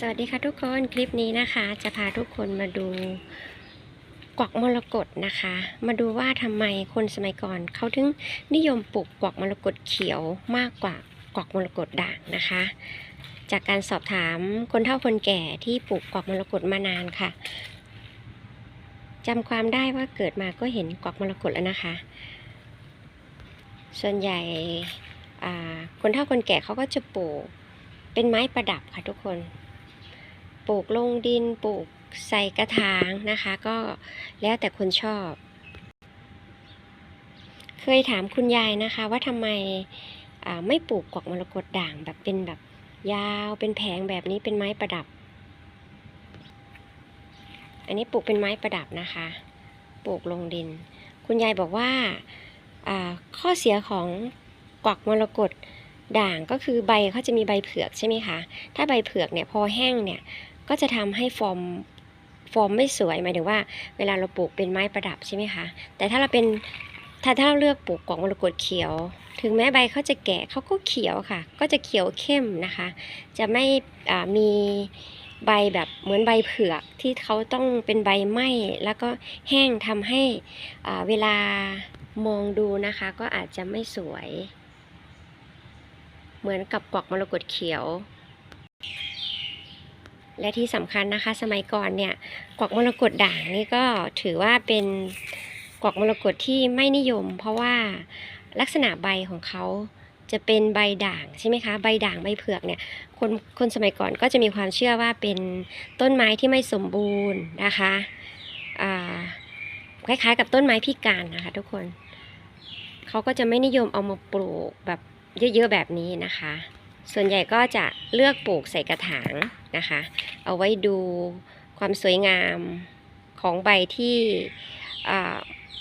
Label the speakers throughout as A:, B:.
A: สวัสดีค่ะทุกคนคลิปนี้นะคะ จะพาทุกคนมาดูกวักมรกตนะคะ มาดูว่าทำไมคนสมัยก่อนเขาถึงนิยมปลูกกวักมรกตเขียวมากกว่ากวักมรกตด่างนะคะ จากการสอบถามคนเฒ่าคนแก่ที่ปลูกกวักมรกตมานานค่ะจำความได้ว่าเกิดมาก็เห็นกวักมรกตแล้วนะคะ ส่วนใหญ่คนเฒ่าคนแก่เขาก็จะปลูกเป็นไม้ประดับค่ะทุกคน ปลูกลงดินปลูกใส่กระถางนะคะ ก็แล้วแต่คนชอบ เคยถามคุณยายนะคะ ว่าทำไมไม่ปลูกกวักมรกตด่างแบบเป็นแบบยาวเป็นแผงแบบนี้เป็นไม้ประดับ อันนี้ปลูกเป็นไม้ประดับนะคะ ปลูกลงดิน คุณยายบอกว่าอ่าข้อเสียของกวักมรกตด่างก็คือใบเขาจะมีใบเผือกใช่ไหมคะ ถ้าใบเผือกเนี่ยพอแห้งเนี่ย ก็จะทำให้ฟอร์มฟอร์มไม่สวยหมายถึงว่า เวลาเราปลูกเป็นไม้ประดับใช่ไหมคะ แต่ถ้าเราเป็นถ้าถ้าเราเลือกปลูกกอกมรกตเขียว ถึงแม้ใบเขาจะแก่เขาก็เขียวค่ะ ก็จะเขียวเข้มนะคะ จะไม่มีใบแบบเหมือนใบเผือกที่เขาต้องเป็นใบไหม้แล้วก็แห้งทำให้เวลามองดูนะคะ ก็อาจจะไม่สวย เหมือนกับกวักมรกตเขียว และที่สำคัญนะคะ สมัยก่อนเนี่ยกวักมรกตด่างนี่ก็ถือว่าเป็นกวักมรกตที่ไม่นิยม เพราะว่าลักษณะใบของเขาจะเป็นใบด่างใช่ไหมคะ ใบด่างใบเผือกเนี่ยคนคนสมัยก่อนก็จะมีความเชื่อว่าเป็นต้นไม้ที่ไม่สมบูรณ์นะคะคล้ายๆกับต้นไม้พิการนะคะ ทุกคนเขาก็จะไม่นิยมเอามาปลูกแบบเยอะๆแบบนี้นะคะ ส่วนใหญ่ก็จะเลือกปลูกใส่กระถางนะคะ เอาไว้ดูความสวยงามของใบที่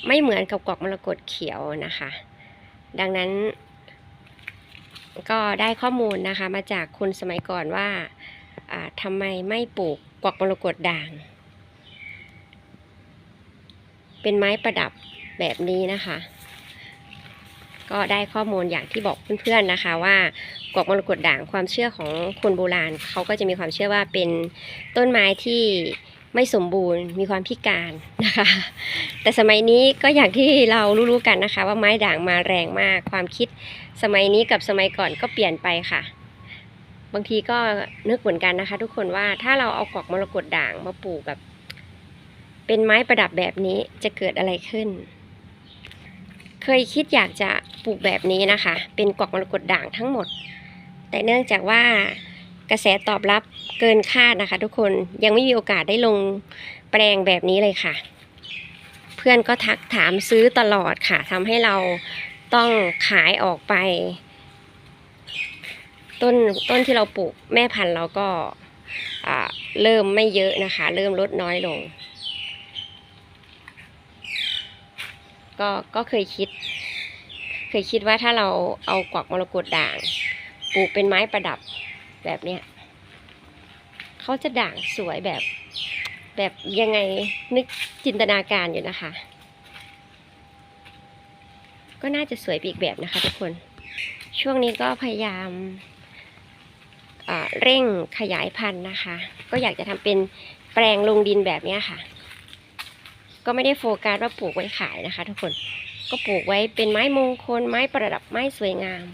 A: ไม่เหมือนกับกวักมรกตเขียวนะคะ ดังนั้น ก็ได้ข้อมูลนะคะมาจากคนสมัยก่อนว่าอ่าทำไมไม่ปลูกกวักมรกตด่าง เป็นไม้ประดับแบบนี้นะคะ ก็ได้ข้อมูลอย่างที่บอกเพื่อนๆนะคะ ว่ากวักมรกตด่างความเชื่อของคนโบราณเขาก็จะมีความเชื่อว่าเป็นต้นไม้ที่ไม่สมบูรณ์มีความพิการนะคะ แต่สมัยนี้ก็อย่างที่เรารู้ๆกันนะคะ ว่าไม้ด่างมาแรงมากความคิดสมัยนี้กับสมัยก่อนก็เปลี่ยนไปค่ะ บางทีก็นึกเหมือนกันนะคะ ทุกคนว่าถ้าเราเอากวักมรกตด่างมาปลูกแบบ เป็นไม้ประดับแบบนี้จะเกิดอะไรขึ้น เคยคิดอยากจะปลูกแบบนี้นะคะ เป็นกวักมรกตด่างทั้งหมด แต่เนื่องจากว่ากระแสตอบรับเกินคาดนะคะ ทุกคนยังไม่มีโอกาสได้ลงแปลงแบบนี้เลยค่ะ เพื่อนก็ทักถามซื้อตลอดค่ะทำให้เราต้องขายออกไป ต้นต้นที่เราปลูกแม่พันธุ์เราก็เริ่มไม่เยอะนะคะ เริ่มลดน้อยลง ก็ก็เคยคิด เคยคิดว่าถ้าเราเอากวักมรกตด่างปลูกเป็นไม้ประดับแบบเนี้ยเขาจะด่างสวยแบบ แบบยังไงนึกจินตนาการอยู่นะคะ ก็น่าจะสวยไปอีกแบบนะคะทุกคน ช่วงนี้ก็พยายามเร่งขยายพันธุ์นะคะ ก็อยากจะทำเป็นแปลงลงดินแบบนี้ค่ะ ก็ไม่ได้โฟกัสว่าปลูกไว้ขายนะคะ ทุกคนก็ปลูกไว้เป็นไม้มงคลไม้ประดับไม้สวยงาม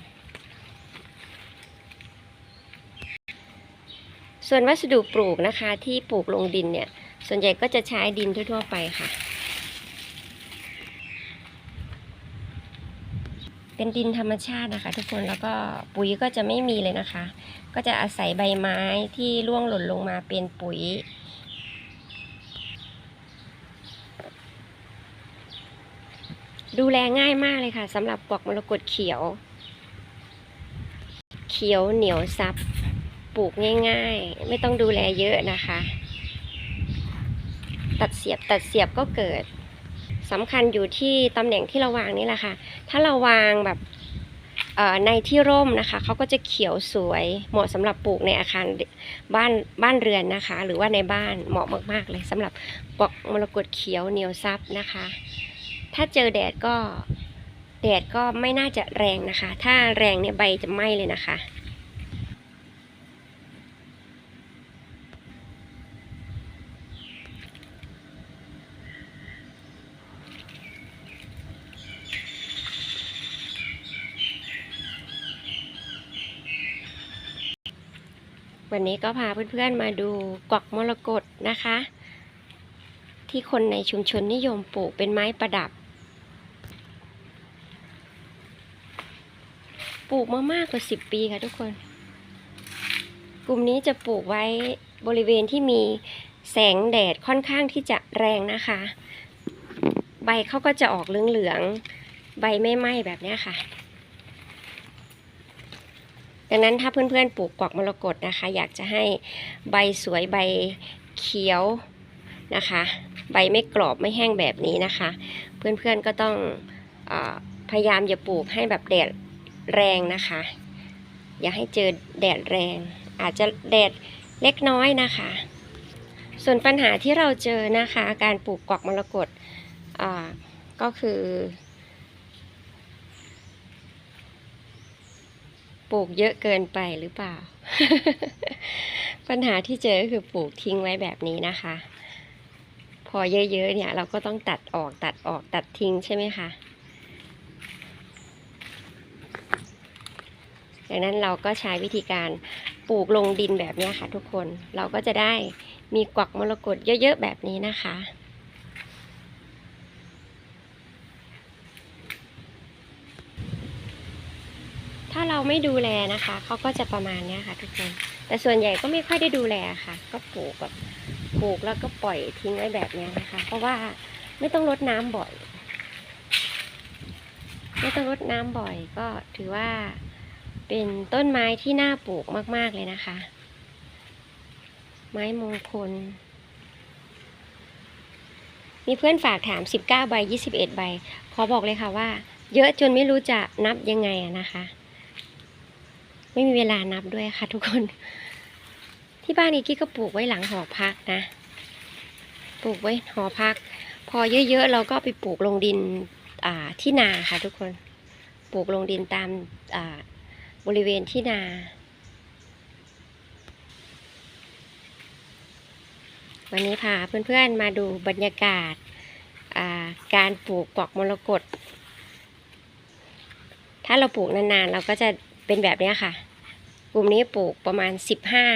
A: ส่วนวัสดุปลูกนะคะ ที่ปลูกลงดินเนี่ย ส่วนใหญ่ก็จะใช้ดินทั่ว ๆ ไปค่ะ เป็นดินธรรมชาตินะคะ ทุกคนแล้วก็ปุ๋ยก็จะไม่มีเลยนะคะ ก็จะอาศัยใบไม้ที่ร่วงหล่นลงมาเป็นปุ๋ย ดูแลง่ายมากเลยค่ะสำหรับกวักมรกตเขียว เขียวเหนียวซับปลูกง่ายๆ ไม่ต้องดูแลเยอะนะคะ ตัดเสียบตัดเสียบก็เกิดสำคัญอยู่ที่ตำแหน่งที่เราวางนี่แหละค่ะ ถ้าเราวางแบบในที่ร่มนะคะเขาก็จะเขียวสวยเหมาะสำหรับปลูกในอาคารบ้านบ้านเรือนนะคะ หรือว่าในบ้านเหมาะมากๆเลยสำหรับกวักมรกตเขียวเหนียวซับนะคะ ถ้าเจอแดดก็แดดก็ไม่น่าจะแรงนะคะ ถ้าแรงเนี่ยใบจะไหม้เลยนะคะ วันนี้ก็พาเพื่อนๆมาดูกวักมรกตนะคะ ที่คนในชุมชนนิยมปลูกเป็นไม้ประดับ ปลูกมามากกว่า10ปีค่ะทุกคน กลุ่มนี้จะปลูกไว้บริเวณที่มีแสงแดดค่อนข้างที่จะแรงนะคะ ใบเขาก็จะออกเหลืองๆ ใบไม่ไหม้แบบนี้ค่ะ ดังนั้นถ้าเพื่อนๆปลูกกวักมรกตนะคะ อยากจะให้ใบสวยใบเขียวนะคะ ใบไม่กรอบไม่แห้งแบบนี้นะคะ เพื่อนๆก็ต้องอพยายามอย่าปลูกให้แบบแดด แรงนะคะ อย่าให้เจอแดดแรง อาจจะแดดเล็กน้อยนะคะ ส่วนปัญหาที่เราเจอนะคะ การปลูกกวักมรกตก็คือ ปลูกเยอะเกินไปหรือเปล่า ปัญหาที่เจอคือปลูกทิ้งไว้แบบนี้นะคะ พอเยอะๆเนี่ยเราก็ต้องตัดออกตัดออกตัดทิ้งใช่ไหมคะ ดังนั้นเราก็ใช้วิธีการปลูกลงดินแบบนี้ค่ะทุกคนเราก็จะได้มีกวักมรกตเยอะๆแบบนี้นะคะถ้าเราไม่ดูแลนะคะเขาก็จะประมาณนี้ค่ะ ทุกคน แต่ส่วนใหญ่ก็ไม่ค่อยได้ดูแลค่ะ ก็ปลูกแบบปลูกแล้วก็ปล่อยทิ้งไว้แบบนี้นะคะ เพราะว่าไม่ต้องรดน้ำบ่อย ไม่ต้องรดน้ำบ่อย ก็ถือว่า เป็นต้นไม้ที่น่าปลูกมาก ๆ เลยนะคะ ไม้มงคล มีเพื่อนฝากถาม 19 ใบ 21 ใบ ขอบอกเลยค่ะว่า เยอะจนไม่รู้จะนับยังไงอะนะคะ ไม่มีเวลานับด้วยค่ะทุกคน ที่บ้านอีกกี้ก็ปลูกไว้หลังหอพักนะ ปลูกไว้หอพัก พอเยอะๆ เราก็ไปปลูกลงดินที่นาค่ะทุกคน ปลูกลงดินตาม บริเวณที่นา วันนี้พาเพื่อนๆมาดูบรรยากาศาการปลูกกวักมรกตถ้าเราปลูกนานๆ เราก็จะเป็นแบบนี้ค่ะ กลุ่มนี้ปลูกประมาณ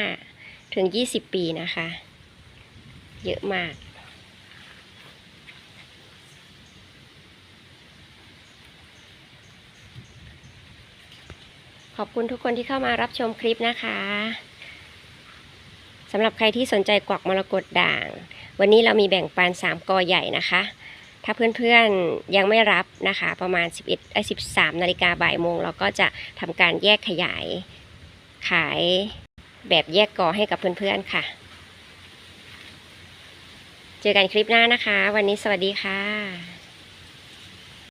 A: 15 ถึง 20 ปีนะคะ เยอะมาก ขอบคุณทุกคนที่เข้ามารับชมคลิปนะคะสำหรับใครที่สนใจกวักมรกตด่าง วันนี้เรามีแบ่งปัน3กอใหญ่นะคะ ถ้าเพื่อนๆยังไม่รับนะคะ ประมาณ 11เอ้ย13นาฬิกาบ่ายโมง เราก็จะทำการแยกขยายขายแบบแยกกอให้กับเพื่อนๆค่ะ เจอกันคลิปหน้านะคะ วันนี้สวัสดีค่ะ